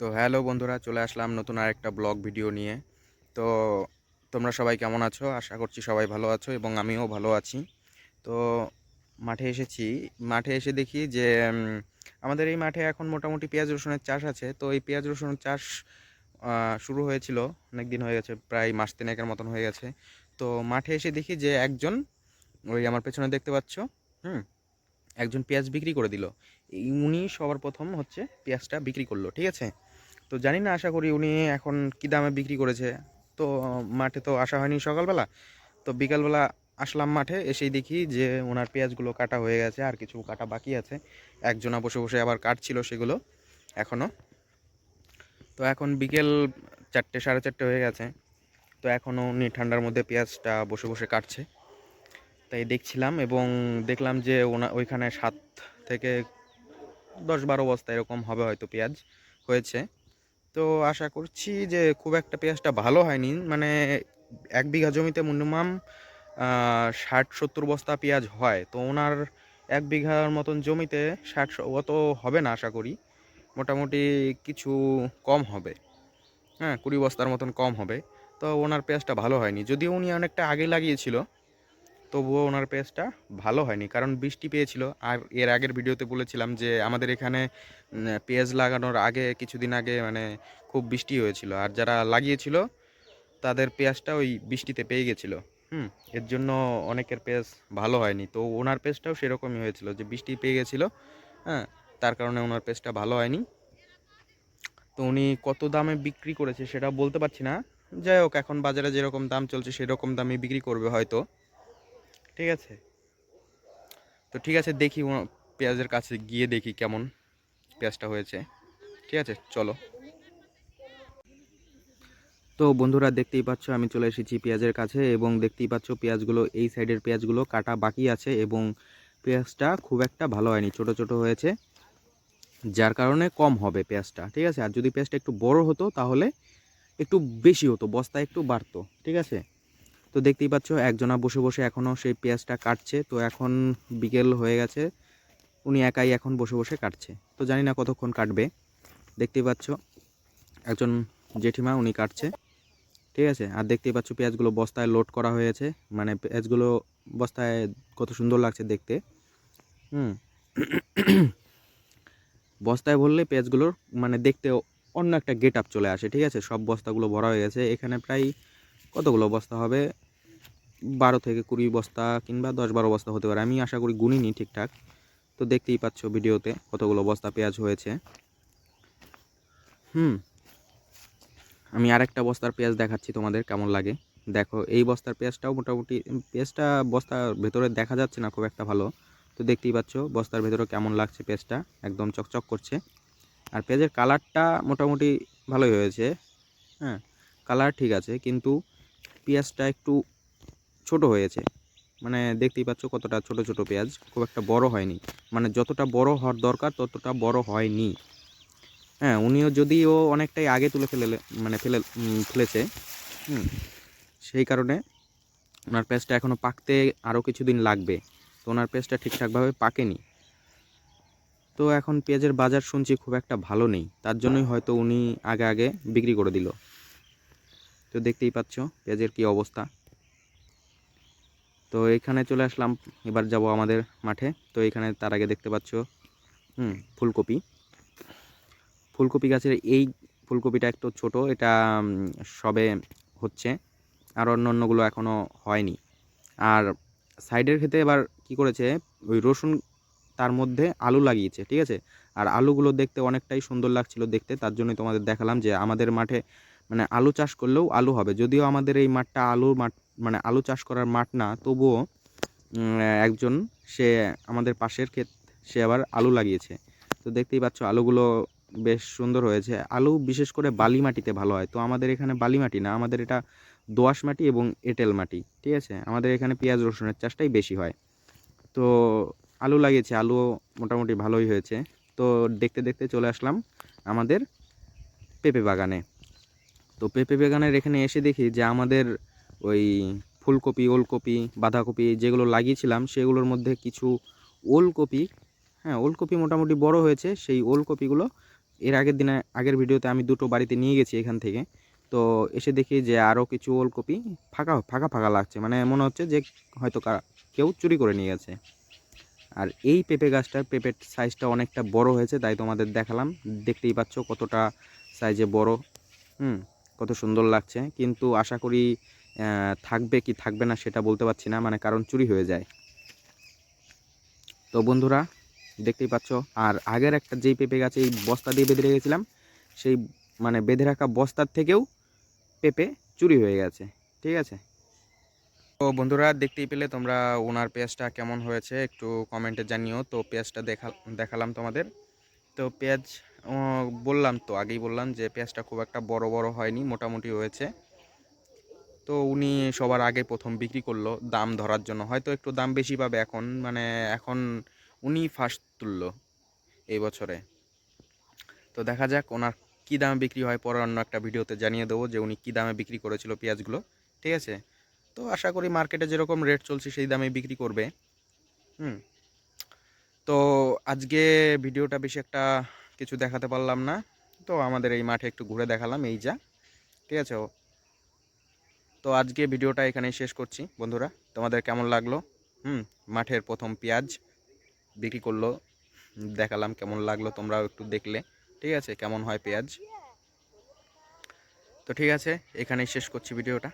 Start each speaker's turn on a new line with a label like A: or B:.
A: তো হ্যালো বন্ধুরা, চলে আসলাম নতুন আরেকটা ব্লগ ভিডিও নিয়ে। তো তোমরা সবাই কেমন আছো? আশা করছি সবাই ভালো আছো এবং আমিও ভালো আছি। তো মাঠে এসেছি। মাঠে এসে দেখি যে আমাদের এই মাঠে এখন মোটামুটি পেঁয়াজ, রসুনের চাষ আছে। তো এই পেঁয়াজ, রসুনের চাষ শুরু হয়েছিল, অনেক দিন হয়ে গেছে, প্রায় মাস তিনেকের মতন হয়ে গেছে। তো মাঠে এসে দেখি যে একজন, ওই আমার পেছনে দেখতে পাচ্ছ, হুম, একজন পেঁয়াজ বিক্রি করে দিল। উনি সবার প্রথম হচ্ছে পেঁয়াজটা বিক্রি করল, ঠিক আছে? তো জানি না, আশা করি উনি এখন কী দামে বিক্রি করেছে। তো, মাঠে তো আসা হয়নি সকালবেলা। তো বিকালবেলা আসলাম মাঠে, এসেই দেখি যে ওনার পেঁয়াজগুলো কাটা হয়ে গেছে, আর কিছু কাটা বাকি আছে। একজনা বসে বসে আবার কাটছিল সেগুলো এখনও তো এখন বিকেল চারটে, সাড়ে চারটে হয়ে গেছে। তো এখনও উনি ঠান্ডার মধ্যে পেঁয়াজটা বসে বসে কাটছে। তাই দেখছিলাম এবং দেখলাম যে ওনা, ওইখানে সাত থেকে দশ বারো বস্তা এরকম হবে হয়তো পেঁয়াজ হয়েছে। তো আশা করছি যে খুব একটা পেঁয়াজটা ভালো হয়নি। মানে এক বিঘা জমিতে মিনিমাম ষাট সত্তর বস্তা পেঁয়াজ হয়। তো ওনার এক বিঘার মতন জমিতে ষাট অত হবে না আশা করি। মোটামুটি কিছু কম হবে। হ্যাঁ কুড়ি বস্তার মতন কম হবে। তো ওনার পেঁয়াজটা ভালো হয়নি। যদিও উনি অনেকটা আগে লাগিয়েছিল তবুও ওনার পেঁয়াজটা ভালো হয়নি। কারণ বৃষ্টি পেয়েছিল। আর এর আগের ভিডিওতে বলেছিলাম যে, আমাদের এখানে পেঁয়াজ লাগানোর আগে, কিছুদিন আগে মানে খুব বৃষ্টি হয়েছিল। আর যারা লাগিয়েছিল, তাদের পেঁয়াজটা ওই বৃষ্টিতে পেয়ে গেছিল। হুম, এর জন্য অনেকের পেঁয়াজ ভালো হয়নি। তো ওনার পেঁয়াজটাও সেরকমই হয়েছিল যে, বৃষ্টি পেয়ে গেছিল। হ্যাঁ তার কারণে ওনার পেঁয়াজটা ভালো হয়নি। তো উনি কত দামে বিক্রি করেছে সেটা বলতে পারছি না। যাই হোক, এখন বাজারে যেরকম দাম চলছে, সেরকম দামে বিক্রি করবে হয়তো। ঠিক আছে? তো ঠিক আছে, দেখি পেঁয়াজের কাছে গিয়ে দেখি কেমন পেঁয়াজটা হয়েছে। ঠিক আছে, চলো। তো বন্ধুরা, দেখতেই পাচ্ছ, আমি চলে এসেছি পেঁয়াজের কাছে এবং দেখতেই পাচ্ছ, পেঁয়াজগুলো, এই সাইডের পেঁয়াজগুলো কাটা বাকি আছে এবং পেঁয়াজটা খুব একটা ভালো হয়নি, ছোট ছোট হয়েছে, যার কারণে কম হবে পেঁয়াজটা, ঠিক আছে? আর যদি পেঁয়াজটা একটু বড় হতো, তাহলে একটু বেশি হতো বস্তা একটু বাড়তো, ঠিক আছে? তো দেখতেই পাচ্ছ, একজনা বসে বসে এখনও সেই পেঁয়াজটা কাটছে। তো এখন বিকেল হয়ে গেছে, উনি একাই এখন বসে বসে কাটছে। তো জানি না কতক্ষণ কাটবে। দেখতেই পাচ্ছ, একজন জেঠিমা উনি কাটছে। ঠিক আছে? আর দেখতেই পাচ্ছ পেঁয়াজগুলো বস্তায় লোড করা হয়েছে মানে পেঁয়াজগুলো বস্তায় কত সুন্দর লাগছে দেখতে। হুম। বস্তায় ভরলে পেঁয়াজগুলোর মানে দেখতে অন্য একটা গেট আপ চলে আসে। ঠিক আছে? সব বস্তাগুলো ভরা হয়ে গেছে। এখানে প্রায় কতগুলো বস্তা হবে? বারো থেকে কুড়ি বস্তা কিংবা দশ বারো বস্তা হতে পারে। আমি আশা করি গুনিনি ঠিকঠাক। তো দেখতেই পাচ্ছ ভিডিওতে কতগুলো বস্তা পেঁয়াজ হয়েছে। হুম, আমি আরেকটা বস্তার পেঁয়াজ দেখাচ্ছি তোমাদের কেমন লাগে। দেখো, এই বস্তার পেঁয়াজটাও মোটামুটি, পেঁয়াজটা বস্তার ভেতরে দেখা যাচ্ছে না খুব একটা ভালো। তো দেখতেই পাচ্ছ বস্তার ভেতরে কেমন লাগছে পেঁয়াজটা, একদম চকচক করছে। আর পেঁয়াজের কালারটা মোটামুটি ভালোই হয়েছে। হ্যাঁ কালার ঠিক আছে, কিন্তু পেঁয়াজটা একটু ছোট হয়েছে। মানে দেখতেই পাচ্ছ কতটা ছোট ছোট পেঁয়াজ। খুব একটা বড় হয়নি। মানে যতটা বড় হওয়ার দরকার, ততটা বড় হয়নি। হ্যাঁ উনিও যদিও অনেকটাই আগে তুলে ফেলে মানে ফেলে ফেলেছে, হুম, সেই কারণে ওনার পেঁয়াজটা এখনও পাকতে আরও কিছুদিন লাগবে। তো ওনার পেঁয়াজটা ঠিকঠাকভাবে পাকেনি। তো এখন পেঁয়াজের বাজার শুনছি খুব একটা ভালো নেই। তার জন্যই হয়তো উনি আগে আগে বিক্রি করে দিল। তো দেখতেই পাচ্ছ পেঁয়াজের কি অবস্থা। তো এখানে চলে আসলাম। এবার যাব আমাদের মাঠে। তো এখানে তার আগে দেখতে পাচ্ছ, হুম, ফুলকপি। ফুলকপি গাছের এই ফুলকপিটা একটু ছোট, এটা সবে হচ্ছে, আর অন্য অন্যগুলো এখনও হয়নি। আর সাইডের ক্ষেত্রে এবার কি করেছে, ওই রসুন তার মধ্যে আলু লাগিয়েছে, ঠিক আছে? আর আলুগুলো দেখতে অনেকটাই সুন্দর লাগছিল দেখতে, তার জন্যই তোমাদের দেখালাম যে আমাদের মাঠে মানে আলু চাষ করলেও আলু হবে। যদিও আমাদের এই মাঠটা আলুর মাঠ মানে আলু চাষ করার মাঠ না, তবুও একজন সে আমাদের পাশের ক্ষেত, সে আবার আলু লাগিয়েছে। তো দেখতেই পাচ্ছ আলুগুলো বেশ সুন্দর হয়েছে। আলু বিশেষ করে বালি মাটিতে ভালো হয়। তো আমাদের এখানে বালি মাটি না, আমাদের এটা দোআঁশ মাটি এবং এঁটেল মাটি, ঠিক আছে? আমাদের এখানে পেঁয়াজ, রসুনের চাষটাই বেশি হয়। তো আলু লাগিয়েছে আলু মোটামুটি ভালোই হয়েছে। তো দেখতে দেখতে চলে আসলাম আমাদের পেঁপে বাগানে। তো পেঁপে বাগানের এখানে এসে দেখি যে আমাদের ওই ফুলকপি, ওলকপি, বাঁধাকপি যেগুলো লাগিয়েছিলাম, সেগুলোর মধ্যে কিছু ওলকপি হ্যাঁ ওলকপি মোটামুটি বড় হয়েছে। সেই ওলকপিগুলো এর আগের দিনে, আগের ভিডিওতে আমি দুটো বাড়িতে নিয়ে গেছি এখান থেকে। তো এসে দেখি যে আরও কিছু ওলকপি ফাঁকা ফাঁকা ফাঁকা লাগছে। মানে মনে হচ্ছে যে হয়তো কেউ চুরি করে নিয়ে গেছে। আর এই পেঁপে গাছটার পেঁপের সাইজটা অনেকটা বড় হয়েছে, তাই তোমাদের দেখালাম। দেখতেই পাচ্ছ কতটা সাইজে বড়। হুম, কত সুন্দর লাগছে। কিন্তু আশা করি থাকবে কি থাকবে না সেটা বলতে পারছি না মানে কারণ চুরি হয়ে যায়। তো বন্ধুরা, দেখতেই পাচ্ছ, আর আগের একটা যেই পেঁপে গাছে এই বস্তা দিয়ে বেঁধে রেখেছিলাম, সেই মানে বেঁধে রাখা বস্তার থেকেও পেঁপে চুরি হয়ে গেছে, ঠিক আছে? তো বন্ধুরা, দেখতেই পেলে তোমরা ওনার পেঁয়াজটা কেমন হয়েছে, একটু কমেন্টে জানিও। তো পেঁয়াজটা দেখা, দেখালাম তোমাদের। তো পেঁয়াজ বললাম তো, আগেই বললাম যে পেঁয়াজটা খুব একটা বড় বড় হয়নি, মোটামুটি হয়েছে। তো উনি সবার আগে প্রথম বিক্রি করল দাম ধরার জন্য। হয়তো একটু দাম বেশি পাবে এখন মানে এখন উনি ফার্স্ট তুললো এই বছরে। তো দেখা যাক ওনার কী দামে বিক্রি হয়, পরে অন্য একটা ভিডিওতে জানিয়ে দেবো যে উনি কী দামে বিক্রি করেছিল পেঁয়াজগুলো, ঠিক আছে? তো আশা করি মার্কেটে যেরকম রেট চলছে সেই দামে বিক্রি করবে। হুম। তো আজকে ভিডিওটা বেশি একটা কিছু দেখাতে পারলাম না। তো আমাদের এই মাঠে একটু ঘুরে দেখালাম, এই যা, ঠিক আছে? তো আজকে ভিডিওটা এখানেই শেষ করছি, বন্ধুরা। তোমাদের কেমন লাগল? হুম, মাঠের প্রথম পেঁয়াজ বিক্রি করল, দেখালাম কেমন লাগল তোমরাও একটু দেখলে, ঠিক আছে? কেমন হয় পেঁয়াজ? তো ঠিক আছে, এখানেই শেষ করছি ভিডিওটা।